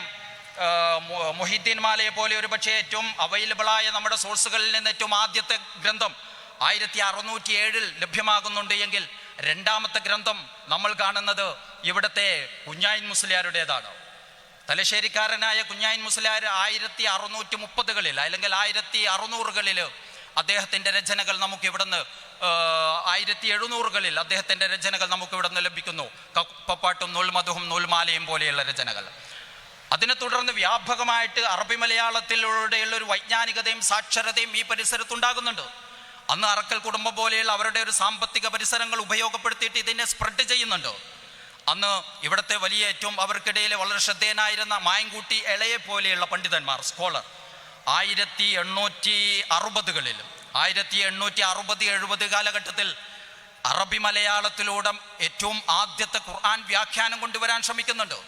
മൊഹീദ്ദീൻ മാലയെ പോലെ ഒരു പക്ഷേ ഏറ്റവും അവൈലബിളായ നമ്മുടെ സോഴ്സുകളിൽ നിന്ന് ഏറ്റവും ആദ്യത്തെ ഗ്രന്ഥം ആയിരത്തി അറുന്നൂറ്റി ഏഴിൽ ലഭ്യമാകുന്നുണ്ട് എങ്കിൽ രണ്ടാമത്തെ ഗ്രന്ഥം നമ്മൾ കാണുന്നത് ഇവിടുത്തെ കുഞ്ഞായിൻ മുസ്ലിയാരുടേതാണ്. തലശ്ശേരിക്കാരനായ കുഞ്ഞായിൻ മുസ്ലിയാർ ആയിരത്തി അറുന്നൂറ്റി മുപ്പതുകളിൽ അല്ലെങ്കിൽ ആയിരത്തി അറുന്നൂറുകളിൽ അദ്ദേഹത്തിന്റെ രചനകൾ നമുക്ക് ഇവിടുന്ന് ആയിരത്തി എഴുന്നൂറുകളിൽ അദ്ദേഹത്തിന്റെ രചനകൾ നമുക്ക് ഇവിടുന്ന് ലഭിക്കുന്നു. കപ്പപ്പാട്ടും നൂൽമധുവും നൂൽമാലയും പോലെയുള്ള രചനകൾ. അതിനെ തുടർന്ന് വ്യാപകമായിട്ട് അറബി മലയാളത്തിലൂടെയുള്ള ഒരു വൈജ്ഞാനികതയും സാക്ഷരതയും ഈ പരിസരത്തുണ്ടാകുന്നുണ്ട്. അന്ന് അറക്കൽ കുടുംബം പോലെയുള്ള അവരുടെ ഒരു സാമ്പത്തിക പരിസരങ്ങൾ ഉപയോഗപ്പെടുത്തിയിട്ട് ഇതിനെ സ്പ്രെഡ് ചെയ്യുന്നുണ്ടോ. അന്ന് ഇവിടുത്തെ വലിയ ഏറ്റവും അവർക്കിടയിൽ വളരെ ശ്രദ്ധേയനായിരുന്ന മായൻകൂട്ടി ഇളയെ പോലെയുള്ള പണ്ഡിതന്മാർ സ്കോളർ ആയിരത്തി എണ്ണൂറ്റി അറുപതുകളിൽ ആയിരത്തി എണ്ണൂറ്റി അറുപത് എഴുപത് കാലഘട്ടത്തിൽ അറബി മലയാളത്തിലൂടെ ഏറ്റവും ആദ്യത്തെ ഖുർആൻ വ്യാഖ്യാനം കൊണ്ടുവരാൻ ശ്രമിക്കുന്നുണ്ട്.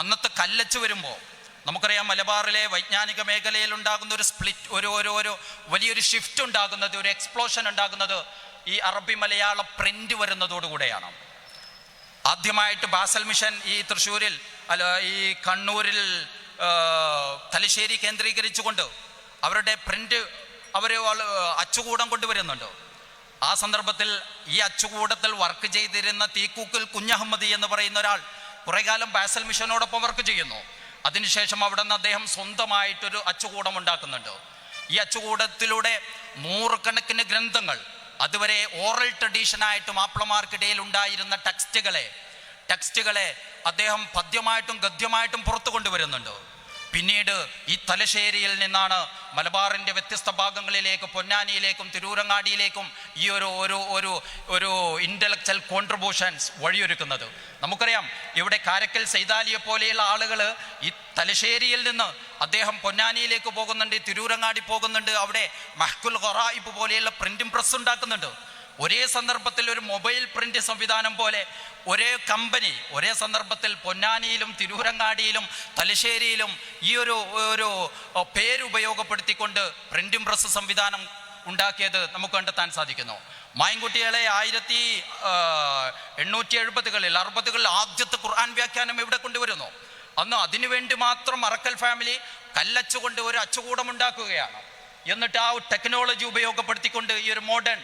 അന്നത്തെ കല്ലച്ച് വരുമ്പോൾ നമുക്കറിയാം മലബാറിലെ വൈജ്ഞാനിക മേഖലയിൽ ഉണ്ടാകുന്ന ഒരു സ്പ്ലിറ്റ് ഒരു ഒരു ഒരു വലിയൊരു ഷിഫ്റ്റ് ഉണ്ടാകുന്നത് ഒരു എക്സ്പ്ലോഷൻ ഉണ്ടാകുന്നത് ഈ അറബി മലയാള പ്രിന്റ് വരുന്നതോടുകൂടെയാണ്. ആദ്യമായിട്ട് ബാസൽ മിഷൻ ഈ തൃശ്ശൂരിൽ അല്ല ഈ കണ്ണൂരിൽ തലശ്ശേരി കേന്ദ്രീകരിച്ചുകൊണ്ട് അവരുടെ പ്രിന്റ് അവർ അച്ചുകൂടം കൊണ്ടുവരുന്നുണ്ട്. ആ സന്ദർഭത്തിൽ ഈ അച്ചുകൂടത്തിൽ വർക്ക് ചെയ്തിരുന്ന തീക്കൂക്കിൽ കുഞ്ഞഹമ്മദി എന്ന് പറയുന്ന ഒരാൾ കുറെ കാലം ബാസൽ മിഷനോടൊപ്പം വർക്ക് ചെയ്യുന്നു. അതിനുശേഷം അവിടെ നിന്ന് അദ്ദേഹം സ്വന്തമായിട്ടൊരു അച്ചുകൂടം ഉണ്ടാക്കുന്നുണ്ട് ഈ അച്ചുകൂടത്തിലൂടെ നൂറുകണക്കിന് ഗ്രന്ഥങ്ങൾ അതുവരെ ഓറൽ ട്രഡീഷനായിട്ട് മാപ്പിളമാർക്കിടയിൽ ഉണ്ടായിരുന്ന ടെക്സ്റ്റുകളെ ടെക്സ്റ്റുകളെ അദ്ദേഹം പദ്യമായിട്ടും ഗദ്യമായിട്ടും പുറത്തു കൊണ്ടുവരുന്നുണ്ട് പിന്നീട് ഈ തലശ്ശേരിയിൽ നിന്നാണ് മലബാറിന്റെ വ്യത്യസ്ത ഭാഗങ്ങളിലേക്കും പൊന്നാനിയിലേക്കും തിരൂരങ്ങാടിയിലേക്കും ഈ ഒരു ഒരു ഒരു ഒരു ഇന്റലക്ച്വൽ കോൺട്രിബ്യൂഷൻസ് വഴിയൊരുക്കുന്നത്. നമുക്കറിയാം ഇവിടെ കാരക്കൽ സൈതാലിയെ പോലെയുള്ള ആളുകൾ ഈ തലശ്ശേരിയിൽ നിന്ന് അദ്ദേഹം പൊന്നാനിയിലേക്ക് പോകുന്നുണ്ട് തിരൂരങ്ങാടി പോകുന്നുണ്ട് അവിടെ മഹ്കുൽ ഖൊറായിപ്പ് പോലെയുള്ള പ്രിന്റിംഗ് പ്രസ് ഉണ്ടാക്കുന്നുണ്ട്. ഒരേ സന്ദർഭത്തിൽ ഒരു മൊബൈൽ പ്രിന്റ് സംവിധാനം പോലെ ഒരേ കമ്പനി ഒരേ സന്ദർഭത്തിൽ പൊന്നാനിയിലും തിരൂരങ്ങാടിയിലും തലശ്ശേരിയിലും ഈ ഒരു ഒരു പേരുപയോഗപ്പെടുത്തിക്കൊണ്ട് പ്രിന്റിംഗ് പ്രസ് സംവിധാനം ഉണ്ടാക്കിയത് നമുക്ക് കണ്ടെത്താൻ സാധിക്കുന്നു. മായൻകുട്ടികളെ ആയിരത്തി എണ്ണൂറ്റി എഴുപതുകളിൽ അറുപതുകളിൽ ആദ്യത്തെ ഖുർആൻ വ്യാഖ്യാനം ഇവിടെ കൊണ്ടുവരുന്നു. അന്ന് അതിനുവേണ്ടി മാത്രം അറക്കൽ ഫാമിലി കല്ലച്ചുകൊണ്ട് ഒരു അച്ചുകൂടം ഉണ്ടാക്കുകയാണ്. എന്നിട്ട് ആ ടെക്നോളജി ഉപയോഗപ്പെടുത്തിക്കൊണ്ട് ഈ ഒരു മോഡേൺ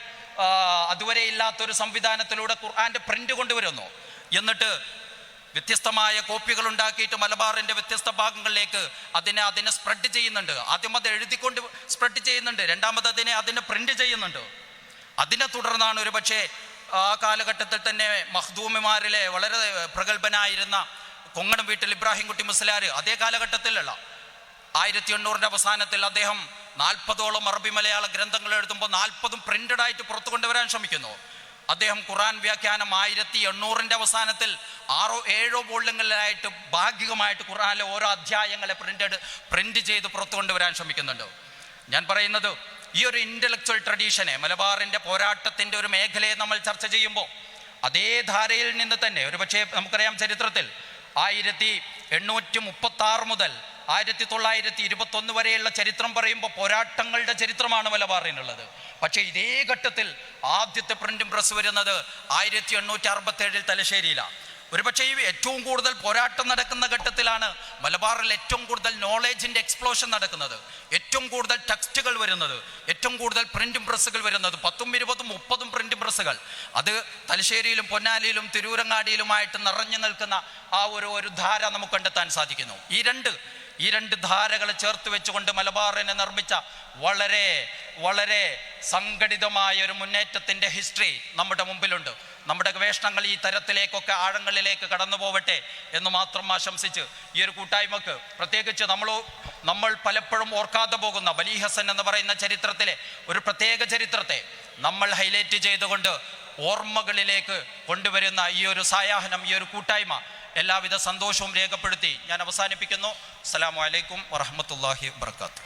അതുവരെ ഇല്ലാത്തൊരു സംവിധാനത്തിലൂടെ ഖുർആാന്റെ പ്രിന്റ് കൊണ്ടുവരുന്നു. എന്നിട്ട് വ്യത്യസ്തമായ കോപ്പികൾ ഉണ്ടാക്കിയിട്ട് മലബാറിന്റെ വ്യത്യസ്ത ഭാഗങ്ങളിലേക്ക് അതിനെ അതിനെ സ്പ്രെഡ് ചെയ്യുന്നുണ്ട്. ആദ്യം അത് എഴുതിക്കൊണ്ട് സ്പ്രെഡ് ചെയ്യുന്നുണ്ട്. രണ്ടാമത് അതിനെ അതിനെ പ്രിന്റ് ചെയ്യുന്നുണ്ട്. അതിനെ തുടർന്നാണ് ഒരു പക്ഷേ ആ കാലഘട്ടത്തിൽ തന്നെ മഹ്ദൂമിമാരിലെ വളരെ പ്രഗത്ഭനായിരുന്ന കൊങ്ങണം വീട്ടിൽ ഇബ്രാഹിം കുട്ടി മുസ്ലാർ അതേ കാലഘട്ടത്തിലുള്ള ആയിരത്തി എണ്ണൂറിന്റെ അവസാനത്തിൽ അദ്ദേഹം നാൽപ്പതോളം അറബി മലയാള ഗ്രന്ഥങ്ങൾ എഴുതുമ്പോൾ നാൽപ്പതും പ്രിന്റഡ് ആയിട്ട് പുറത്തു കൊണ്ടുവരാൻ ശ്രമിക്കുന്നു. അദ്ദേഹം ഖുറാൻ വ്യാഖ്യാനം ആയിരത്തി എണ്ണൂറിന്റെ അവസാനത്തിൽ ആറോ ഏഴോ വോള്യങ്ങളിലായിട്ട് ഭാഗികമായിട്ട് ഖുറാനിലെ ഓരോ അധ്യായങ്ങളെ പ്രിന്റഡ് പ്രിന്റ് ചെയ്ത് പുറത്തു കൊണ്ടുവരാൻ ശ്രമിക്കുന്നുണ്ട്. ഞാൻ പറയുന്നത് ഈ ഒരു ഇന്റലക്ച്വൽ ട്രഡീഷനെ മലബാറിന്റെ പോരാട്ടത്തിന്റെ ഒരു മേഖലയെ നമ്മൾ ചർച്ച ചെയ്യുമ്പോൾ അതേ ധാരയിൽ നിന്ന് തന്നെ ഒരു പക്ഷേ നമുക്കറിയാം ചരിത്രത്തിൽ ആയിരത്തി എണ്ണൂറ്റി മുപ്പത്തി ആറ് മുതൽ ആയിരത്തി തൊള്ളായിരത്തി ഇരുപത്തൊന്ന് വരെയുള്ള ചരിത്രം പറയുമ്പോൾ പോരാട്ടങ്ങളുടെ ചരിത്രമാണ് മലബാറിനുള്ളത്. പക്ഷേ ഇതേ ഘട്ടത്തിൽ ആദ്യത്തെ പ്രിന്റും പ്രസ് വരുന്നത് ആയിരത്തി എണ്ണൂറ്റി അറുപത്തേഴിൽ തലശ്ശേരിയിലാണ് ഒരുപക്ഷെ ഈ ഏറ്റവും കൂടുതൽ പോരാട്ടം നടക്കുന്ന ഘട്ടത്തിലാണ് മലബാറിൽ ഏറ്റവും കൂടുതൽ നോളേജിന്റെ എക്സ്പ്ലോഷൻ നടക്കുന്നത്. ഏറ്റവും കൂടുതൽ ടെക്സ്റ്റുകൾ വരുന്നത്. ഏറ്റവും കൂടുതൽ പ്രിന്റും പ്രസ്സുകൾ വരുന്നത്. പത്തും ഇരുപതും മുപ്പതും പ്രിന്റും പ്രസ്സുകൾ അത് തലശ്ശേരിയിലും പൊന്നാലിയിലും തിരൂരങ്ങാടിയിലുമായിട്ട് നിറഞ്ഞു നിൽക്കുന്ന ആ ഒരു ഒരു ധാര നമുക്ക് കണ്ടെത്താൻ സാധിക്കുന്നു. ഈ രണ്ട് ഈ രണ്ട് ധാരകളെ ചേർത്ത് വെച്ചുകൊണ്ട് മലബാറിനെ നിർമ്മിച്ച വളരെ വളരെ സംഘടിതമായ ഒരു മുന്നേറ്റത്തിന്റെ ഹിസ്റ്ററി നമ്മുടെ മുമ്പിലുണ്ട്. നമ്മുടെ ഗവേഷണങ്ങൾ ഈ തരത്തിലേക്കൊക്കെ ആഴങ്ങളിലേക്ക് കടന്നു പോവട്ടെ എന്ന് മാത്രം ആശംസിച്ച് ഈ ഒരു കൂട്ടായ്മക്ക് പ്രത്യേകിച്ച് നമ്മൾ നമ്മൾ പലപ്പോഴും ഓർക്കാതെ പോകുന്ന ബലി ഹസൻ എന്ന് പറയുന്ന ചരിത്രത്തിലെ ഒരു പ്രത്യേക ചരിത്രത്തെ നമ്മൾ ഹൈലൈറ്റ് ചെയ്തുകൊണ്ട് ഓർമ്മകളിലേക്ക് കൊണ്ടുവരുന്ന ഈ ഒരു സായാഹനം ഈ ഒരു കൂട്ടായ്മ എല്ലാവിധ സന്തോഷവും രേഖപ്പെടുത്തി ഞാൻ അവസാനിപ്പിക്കുന്നു. അസ്സലാമു അലൈക്കും വറഹമത്തല്ലാഹി വാത്തു